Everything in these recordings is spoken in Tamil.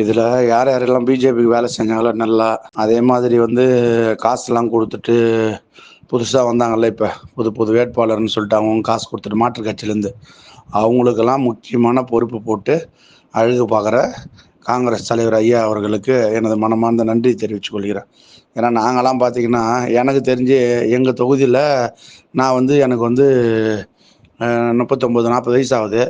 இதில் யார் யாரெல்லாம் பிஜேபிக்கு வேலை செஞ்சாங்களோ நல்லா அதே மாதிரி வந்து காசுலாம் கொடுத்துட்டு புதுசாக வந்தாங்கல்ல இப்போ புது புது வேட்பாளர்னு சொல்லிட்டு அவங்க காசு கொடுத்துட்டு மாற்றுக் கட்சியிலேருந்து. அவங்களுக்கெல்லாம் முக்கியமான பொறுப்பு போட்டு அழகு பார்க்குற காங்கிரஸ் தலைவர் ஐயா அவர்களுக்கு எனது மனமார்ந்த நன்றி தெரிவித்துக் கொள்கிறேன். ஏன்னா நாங்களாம் பார்த்தீங்கன்னா எனக்கு தெரிஞ்சு எங்கள் தொகுதியில் நான் வந்து எனக்கு வந்து முப்பத்தொம்போது நாற்பது வயசு ஆகுது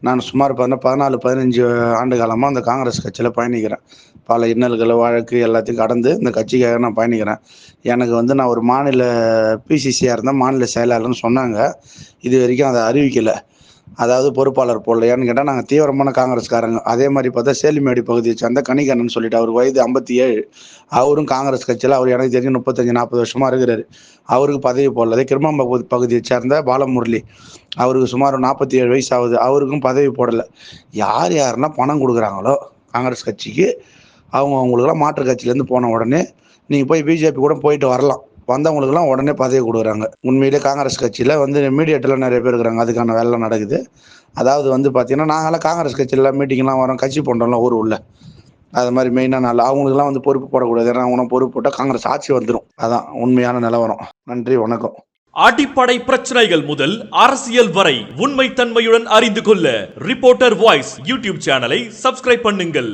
நான் சுமார் பதினா பதினாலு பதினஞ்சு ஆண்டு காலமாக அந்த காங்கிரஸ் கட்சியில் பயணிக்கிறேன். பல இன்னல்கள் வழக்கு எல்லாத்தையும் கடந்து இந்த கட்சிக்காக நான் பயணிக்கிறேன். எனக்கு வந்து நான் ஒரு மாநில பிசிசியாக இருந்தேன் மாநில செயலாளர்னு சொன்னாங்க. இது வரைக்கும் அதை அறிவிக்கலை. அதாவது பொறுப்பாளர் போடலையான்னு கேட்டால் நாங்கள் தீவிரமான காங்கிரஸ்காரங்க. அதே மாதிரி பார்த்தா சேலிமேடி பகுதியை சேர்ந்த கணிகண்ணன் சொல்லிட்டு அவர் வயது ஐம்பத்தி ஏழு. அவரும் காங்கிரஸ் கட்சியில் அவர் எனக்கு தெரிஞ்சு முப்பத்தஞ்சு நாற்பது வருஷமாக இருக்கிறாரு. அவருக்கு பதவி போடல. அதே பகுதியை சேர்ந்த பாலமுரளி அவருக்கு சுமார் நாற்பத்தி ஏழு வயசு ஆகுது அவருக்கும் பதவி போடலை. யார் யாருன்னா பணம் கொடுக்குறாங்களோ காங்கிரஸ் கட்சிக்கு அவங்க அவங்களுக்குலாம் மாற்றுக் கட்சியிலேருந்து போன உடனே நீங்கள் போய் பிஜேபி கூட போயிட்டு வரலாம். வந்தவங்களுக்குலாம் உடனே பதவி கொடுக்குறாங்க. உண்மையிலே காங்கிரஸ் கட்சியில் வந்து மீடியேட்டர்லாம் நிறைய பேர் இருக்கிறாங்க. அதுக்கான வேலை நடக்குது. அதாவது வந்து பார்த்தீங்கன்னா நாங்களாம் காங்கிரஸ் கட்சியில் மீட்டிங்லாம் வரோம். கட்சி பண்ணுறோம்லாம் ஊர் உள்ள. அது மாதிரி மெயினாக நல்ல அவங்களுக்குலாம் வந்து பொறுப்பு போடக்கூடாது. ஏன்னா அவங்க பொறுப்பு போட்டால் காங்கிரஸ் ஆட்சி வந்துடும் அதான் உண்மையான நிலவரம் நன்றி வணக்கம். அடிப்படை பிரச்சனைகள் முதல் அரசியல் வரை உண்மை தன்மையுடன் அறிந்து கொள்ள ரிப்போர்ட்டர் வாய்ஸ் யூடியூப் சேனலை சப்ஸ்கிரைப் பண்ணுங்கள்.